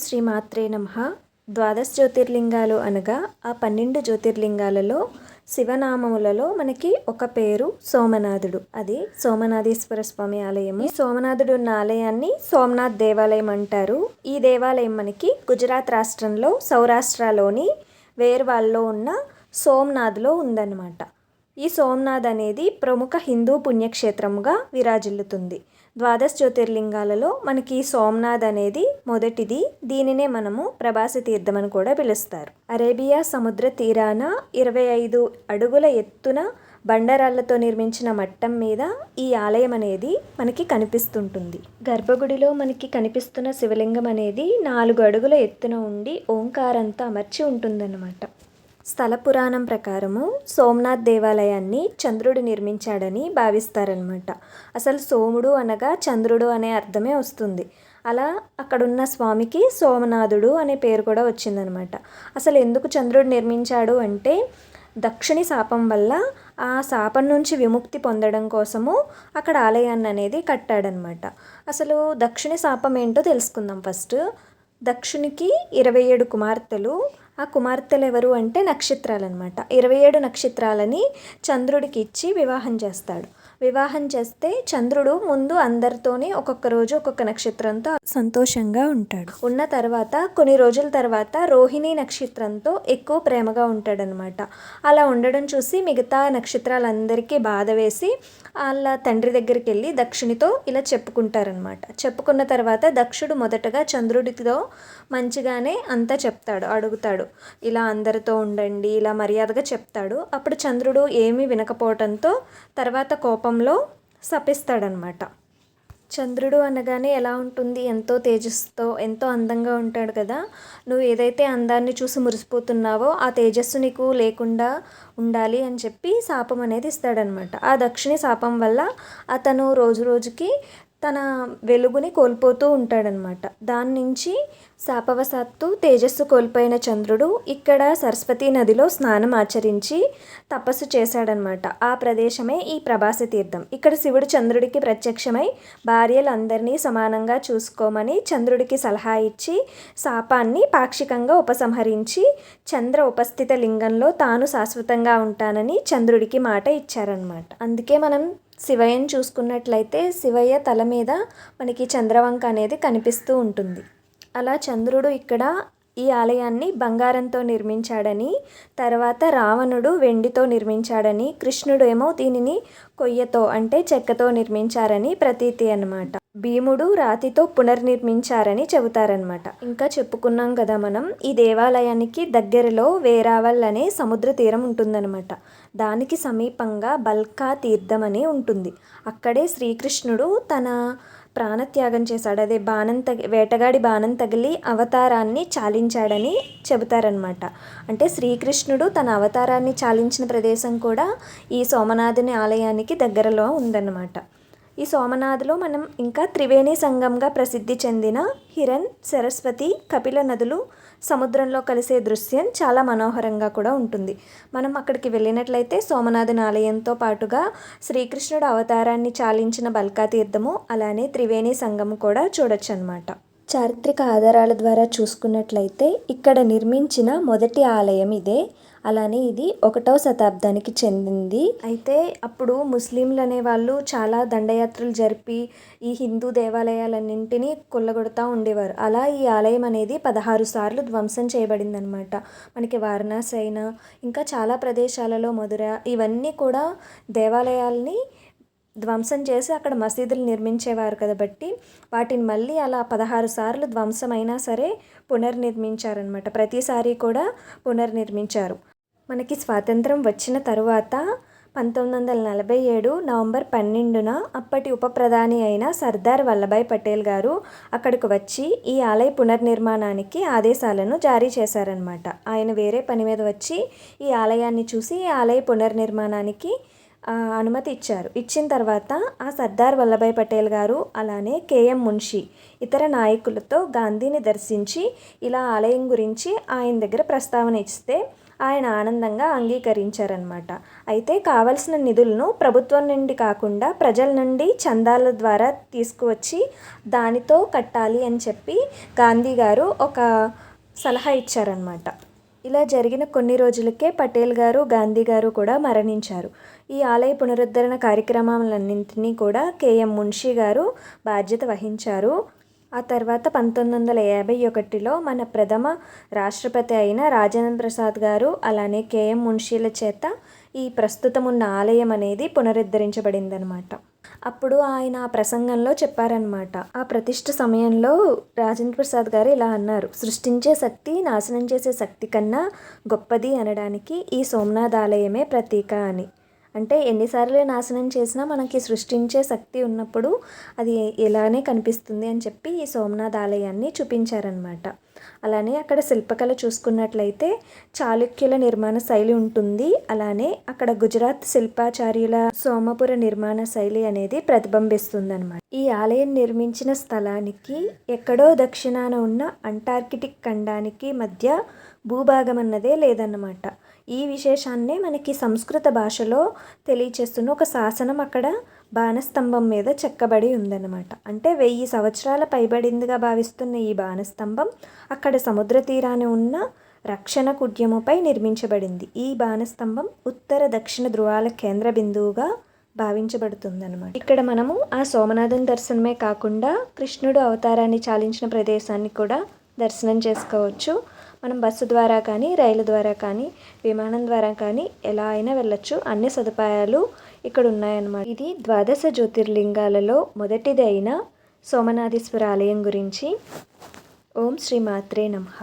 శ్రీ మాత్రే నమ. ద్వాదశ జ్యోతిర్లింగాలు అనగా ఆ పన్నెండు జ్యోతిర్లింగాలలో శివనామములలో మనకి ఒక పేరు సోమనాథుడు. అది సోమనాథేశ్వర స్వామి ఆలయము. ఈ సోమనాథుడు ఉన్న ఆలయాన్ని సోమనాథ్ దేవాలయం అంటారు. ఈ దేవాలయం మనకి గుజరాత్ రాష్ట్రంలో సౌరాష్ట్రలోని వేర్వాల్లో ఉన్న సోమనాథ్లో ఉందన్నమాట. ఈ సోమనాథ్ అనేది ప్రముఖ హిందూ పుణ్యక్షేత్రముగా విరాజిల్లుతుంది. ద్వాదశ జ్యోతిర్లింగాలలో మనకి సోమనాథ్ అనేది మొదటిది. దీనినే మనము ప్రభాసి తీర్థం అని కూడా పిలుస్తారు. అరేబియా సముద్ర తీరాన ఇరవై ఐదు అడుగుల ఎత్తున బండరాళ్ళతో నిర్మించిన మట్టం మీద ఈ ఆలయం అనేది మనకి కనిపిస్తుంటుంది. గర్భగుడిలో మనకి కనిపిస్తున్న శివలింగం అనేది నాలుగు అడుగుల ఎత్తున ఉండి ఓంకారంతో అమర్చి ఉంటుందన్నమాట. స్థల పురాణం ప్రకారము సోమనాథ్ దేవాలయాన్ని చంద్రుడు నిర్మించాడని భావిస్తారనమాట అసలు సోముడు అనగా చంద్రుడు అనే అర్థమే వస్తుంది. అలా అక్కడున్న స్వామికి సోమనాథుడు అనే పేరు కూడా వచ్చిందనమాట అసలు ఎందుకు చంద్రుడు నిర్మించాడు అంటే దక్షిణి శాపం వల్ల ఆ శాపం నుంచి విముక్తి పొందడం కోసము అక్కడ ఆలయాన్ని అనేది కట్టాడనమాట అసలు దక్షిణి శాపం ఏంటో తెలుసుకుందాం ఫస్ట్. దక్షునికి ఇరవై ఏడు కుమార్తెలు. ఆ కుమార్తెలు ఎవరు అంటే నక్షత్రాలు అనమాట ఇరవై ఏడు నక్షత్రాలని చంద్రుడికి ఇచ్చి వివాహం చేస్తాడు. వివాహం చేస్తే చంద్రుడు ముందు అందరితోనే ఒక్కొక్క రోజు ఒక్కొక్క నక్షత్రంతో సంతోషంగా ఉంటాడు. ఉన్న తర్వాత కొన్ని రోజుల తర్వాత రోహిణి నక్షత్రంతో ఎక్కువ ప్రేమగా ఉంటాడనమాట అలా ఉండడం చూసి మిగతా నక్షత్రాలందరికీ బాధ వేసి వాళ్ళ తండ్రి దగ్గరికి వెళ్ళి దక్షునితో ఇలా చెప్పుకుంటారనమాట చెప్పుకున్న తర్వాత దక్షుడు మొదటగా చంద్రుడితో మంచిగానే అంతా చెప్తాడు అడుగుతాడు. ఇలా అందరితో ఉండండి ఇలా మర్యాదగా చెప్తాడు. అప్పుడు చంద్రుడు ఏమీ వినకపోవటంతో తర్వాత రూపంలో శపిస్తాడనమాట చంద్రుడు అనగానే ఎలా ఉంటుంది? ఎంతో తేజస్సుతో ఎంతో అందంగా ఉంటాడు కదా. నువ్వు ఏదైతే అందాన్ని చూసి మురిసిపోతున్నావో ఆ తేజస్సు నీకు లేకుండా ఉండాలి అని చెప్పి శాపం అనేది ఇస్తాడనమాట. ఆ దక్షిణి శాపం వల్ల అతను రోజు రోజుకి తన వెలుగుని కోల్పోతూ ఉంటాడనమాట. దాని నుంచి శాపవశాత్తు తేజస్సు కోల్పోయిన చంద్రుడు ఇక్కడ సరస్వతీ నదిలో స్నానం ఆచరించి తపస్సు చేశాడనమాట. ఆ ప్రదేశమే ఈ ప్రభాస తీర్థం. ఇక్కడ శివుడు చంద్రుడికి ప్రత్యక్షమై భార్యలందరినీ సమానంగా చూసుకోమని చంద్రుడికి సలహా ఇచ్చి శాపాన్ని పాక్షికంగా ఉపసంహరించి చంద్ర ఉపస్థిత లింగంలో తాను శాశ్వతంగా ఉంటానని చంద్రుడికి మాట ఇచ్చారనమాట. అందుకే మనం శివయ్యను చూసుకున్నట్లయితే శివయ్య తల మీద మనకి చంద్రవంక అనేది కనిపిస్తూ ఉంటుంది. అలా చంద్రుడు ఇక్కడ ఈ ఆలయాన్ని బంగారంతో నిర్మించాడని తర్వాత రావణుడు వెండితో నిర్మించాడని కృష్ణుడు ఏమో దీనిని కొయ్యతో అంటే చెక్కతో నిర్మించారని ప్రతీతి అన్నమాట. భీముడు రాతితో పునర్నిర్మించారని చెబుతారనమాట ఇంకా చెప్పుకున్నాం కదా మనం ఈ దేవాలయానికి దగ్గరలో వేరావల్ అనే సముద్ర తీరం ఉంటుందన్నమాట. దానికి సమీపంగా బల్కా తీర్థం అని ఉంటుంది. అక్కడే శ్రీకృష్ణుడు తన ప్రాణత్యాగం చేశాడు. అదే బాణం తగి వేటగాడి బాణం తగిలి అవతారాన్ని చాలించాడని చెబుతారనమాట అంటే శ్రీకృష్ణుడు తన అవతారాన్ని చాలించిన ప్రదేశం కూడా ఈ సోమనాథుని ఆలయానికి దగ్గరలో ఉందన్నమాట. ఈ సోమనాథ్లో మనం ఇంకా త్రివేణి సంగంగా ప్రసిద్ధి చెందిన హిరణ్ సరస్వతి కపిల నదులు సముద్రంలో కలిసే దృశ్యం చాలా మనోహరంగా కూడా ఉంటుంది. మనం అక్కడికి వెళ్ళినట్లయితే సోమనాథుని ఆలయంతో పాటుగా శ్రీకృష్ణుడు అవతారాన్ని చాలించిన బల్కా తీర్థము అలానే త్రివేణి సంఘము కూడా చూడొచ్చు అనమాట చారిత్రక ఆధారాల ద్వారా చూసుకున్నట్లయితే ఇక్కడ నిర్మించిన మొదటి ఆలయం ఇదే. అలానే ఇది ఒకటవ శతాబ్దానికి చెందింది. అయితే అప్పుడు ముస్లింలు అనేవాళ్ళు చాలా దండయాత్రలు జరిపి ఈ హిందూ దేవాలయాలన్నింటినీ కొల్లగొడతా ఉండేవారు. అలా ఈ ఆలయం అనేది పదహారు సార్లు ధ్వంసం చేయబడింది అనమాట మనకి వారణాసి అయినా ఇంకా చాలా ప్రదేశాలలో మధుర ఇవన్నీ కూడా దేవాలయాల్ని ధ్వంసం చేసి అక్కడ మసీదులు నిర్మించేవారు కాబట్టి వాటిని మళ్ళీ అలా పదహారు సార్లు ధ్వంసమైనా సరే పునర్నిర్మించారనమాట ప్రతిసారి కూడా పునర్నిర్మించారు. మనకి స్వాతంత్రం వచ్చిన తరువాత పంతొమ్మిది వందల నలభై ఏడు నవంబర్ పన్నెండున అప్పటి ఉప ప్రధాని అయిన సర్దార్ వల్లభాయ్ పటేల్ గారు అక్కడికి వచ్చి ఈ ఆలయ పునర్నిర్మాణానికి ఆదేశాలను జారీ చేశారనమాట ఆయన వేరే పని మీద వచ్చి ఈ ఆలయాన్ని చూసి ఈ ఆలయ పునర్నిర్మాణానికి అనుమతి ఇచ్చారు. ఇచ్చిన తర్వాత ఆ సర్దార్ వల్లభాయ్ పటేల్ గారు అలానే కేఎం మున్షి ఇతర నాయకులతో గాంధీని దర్శించి ఇలా ఆలయం గురించి ఆయన దగ్గర ప్రస్తావన ఇస్తే ఆయన ఆనందంగా అంగీకరించారనమాట అయితే కావలసిన నిధులను ప్రభుత్వం నుండి కాకుండా ప్రజల నుండి చందాల ద్వారా తీసుకువచ్చి దానితో కట్టాలి అని చెప్పి గాంధీ గారు ఒక సలహా ఇచ్చారనమాట ఇలా జరిగిన కొన్ని రోజులకే పటేల్ గారు గాంధీ గారు కూడా మరణించారు. ఈ ఆలయ పునరుద్ధరణ కార్యక్రమాలన్నింటినీ కూడా కేఎం మున్షి గారు బాధ్యత వహించారు. ఆ తర్వాత పంతొమ్మిది వందల యాభై ఒకటిలో మన ప్రథమ రాష్ట్రపతి అయిన రాజేంద్ర ప్రసాద్ గారు అలానే కేఎం మున్షీల చేత ఈ ప్రస్తుతం ఉన్న ఆలయం అనేది పునరుద్ధరించబడిందనమాట అప్పుడు ఆయన ఆ ప్రసంగంలో చెప్పారనమాట ఆ ప్రతిష్ట సమయంలో రాజేంద్ర ప్రసాద్ గారు ఇలా అన్నారు సృష్టించే శక్తి నాశనం చేసే శక్తి కన్నా గొప్పది అనడానికి ఈ సోమనాథ్ ఆలయమే ప్రతీక అని. అంటే ఎన్నిసార్లు నాశనం చేసినా మనకి సృష్టించే శక్తి ఉన్నప్పుడు అది ఇలానే కనిపిస్తుంది అని చెప్పి ఈ సోమనాథ్ ఆలయాన్ని చూపించారనమాట అలానే అక్కడ శిల్పకళ చూసుకున్నట్లయితే చాళుక్యుల నిర్మాణ శైలి ఉంటుంది. అలానే అక్కడ గుజరాత్ శిల్పాచార్యుల సోమపుర నిర్మాణ శైలి అనేది ప్రతిబింబిస్తుంది అనమాట ఈ ఆలయం నిర్మించిన స్థలానికి ఎక్కడో దక్షిణాన ఉన్న అంటార్కిటిక్ ఖండానికి మధ్య భూభాగం అన్నదే లేదన్నమాట. ఈ విశేషాన్నే మనకి సంస్కృత భాషలో తెలియచేస్తున్న ఒక శాసనం అక్కడ బాణస్తంభం మీద చెక్కబడి ఉందన్నమాట. అంటే వెయ్యి సంవత్సరాల పైబడిందిగా భావిస్తున్న ఈ బాణస్తంభం అక్కడ సముద్ర తీరాన ఉన్న రక్షణ కుడ్యముపై నిర్మించబడింది. ఈ బాణస్తంభం ఉత్తర దక్షిణ ధృవాల కేంద్ర బిందువుగా భావించబడుతుందన్నమాట. ఇక్కడ మనము ఆ సోమనాథం దర్శనమే కాకుండా కృష్ణుడు అవతారాన్ని చాలించిన ప్రదేశాన్ని కూడా దర్శనం చేసుకోవచ్చు. మనం బస్సు ద్వారా కానీ రైలు ద్వారా కానీ విమానం ద్వారా కానీ ఎలా అయినా వెళ్ళొచ్చు. అన్ని సదుపాయాలు ఇక్కడ ఉన్నాయన్నమాట. ఇది ద్వాదశ జ్యోతిర్లింగాలలో మొదటిది అయిన సోమనాథేశ్వర ఆలయం గురించి. ఓం శ్రీ మాత్రే నమః.